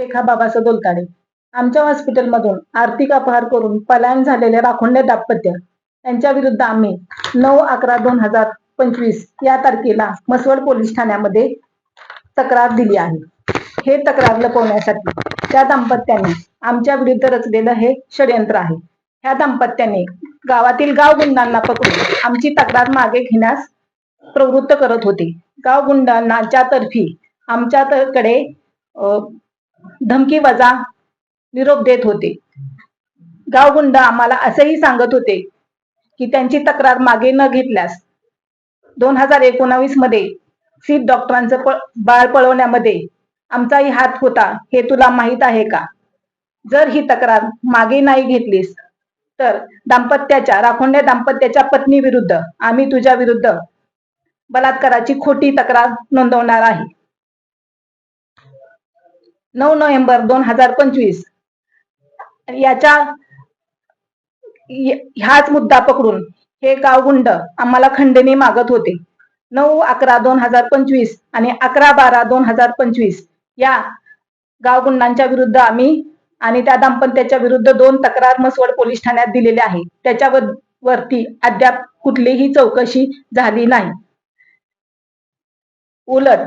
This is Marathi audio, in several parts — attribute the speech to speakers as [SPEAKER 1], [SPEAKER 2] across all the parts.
[SPEAKER 1] रेखा बाबासाहेब दोलताडे आमच्या हॉस्पिटलमधून आर्थिक अपहार करून पलायन झालेले राखोंडे दाम्पत्य यांच्या विरुद्ध आम्ही नऊ अकरा दोन हजार पंचवीस या तारखेला मसवड पोलीस ठाण्यामध्ये तक्रार दिली आहे. हे तक्रार लपवण्यासाठी त्या दाम्पत्याने आमच्या विरुद्ध रचलेलं हे षडयंत्र आहे. ह्या दाम्पत्याने गावातील गाव गुंडांना पकडून आमची तक्रार मागे घेण्यास प्रवृत्त करत होते. गाव गुंडांनाच्या तर्फी आमच्याकडे धमकी वजा निरोप देत होते. गावगुंड आम्हाला असंही सांगत होते की त्यांची तक्रार मागे न घेतल्यास दोन हजार एकोणावीसमध्ये सीट डॉक्टरांचं बाळ पळवण्यामध्ये आमचाही हात होता हे तुला माहीत आहे का? जर ही तक्रार मागे नाही घेतलीस तर दाम्पत्याच्या राखोंड्या दाम्पत्याच्या पत्नी विरुद्ध आम्ही तुझ्या विरुद्ध बलात्काराची खोटी तक्रार नोंदवणार आहे. नऊ नोव्हेंबर दोन हजार पंचवीस. याच्या ह्याच मुद्दा पकडून हे गावगुंड आम्हाला खंडणी मागत होते. नऊ अकरा दोन हजार पंचवीस आणि अकरा बारा दोन हजार पंचवीस या गावगुंडांच्या विरुद्ध आम्ही आणि त्या दाम्पत्याच्या विरुद्ध दोन तक्रार मसवड पोलीस ठाण्यात दिलेल्या आहे त्याच्यावर वरती अद्याप कुठलीही चौकशी झाली नाही. उलट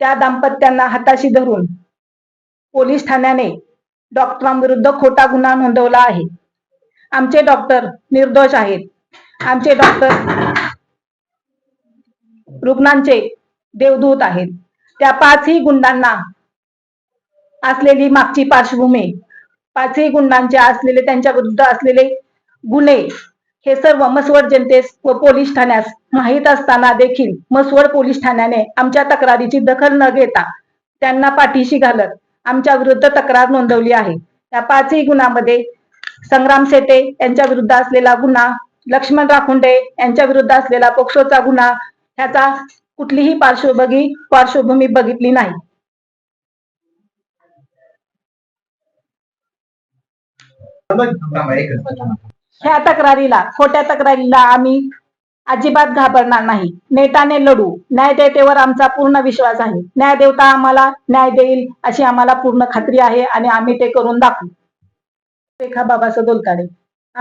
[SPEAKER 1] त्या दाम्पत्यांना हाताशी धरून पोलीस ठाण्याने डॉक्टरांविरुद्ध खोटा गुन्हा नोंदवला आहे. आमचे डॉक्टर निर्दोष आहेत. आमचे डॉक्टर रुग्णांचे देवदूत आहेत. त्या पाचही गुंडांना असलेली मागची पार्श्वभूमी पाचही गुंडांचे असलेले त्यांच्या विरुद्ध असलेले गुन्हे हे सर्व मसवड जनतेस व पोलीस ठाण्यास माहीत असताना देखील मसवड पोलीस ठाण्याने आमच्या तक्रारीची दखल न घेता त्यांना पाठीशी घालत आमच्या विरुद्ध तक्रार नोंदवली आहे. त्या पाचही गुन्ह्यामध्ये संग्राम सेटे यांच्या विरुद्ध असलेला गुन्हा लक्ष्मण राखुंडे यांच्या विरुद्ध असलेला पोक्सोचा गुन्हा ह्याचा कुठलीही पार्श्वभूमी पार्श्वभूमी बघितली नाही. ह्या तक्रारीला खोट्या तक्रारीला आम्ही अजिबात घाबरणार नाही. नेटाने लढू. न्यायदेवतेवर आमचा पूर्ण विश्वास आहे. न्यायदेवता आम्हाला न्याय देईल अशी आम्हाला पूर्ण खात्री आहे आणि आम्ही ते करून दाखवू. रेखा बाबासाहेब दोलताडे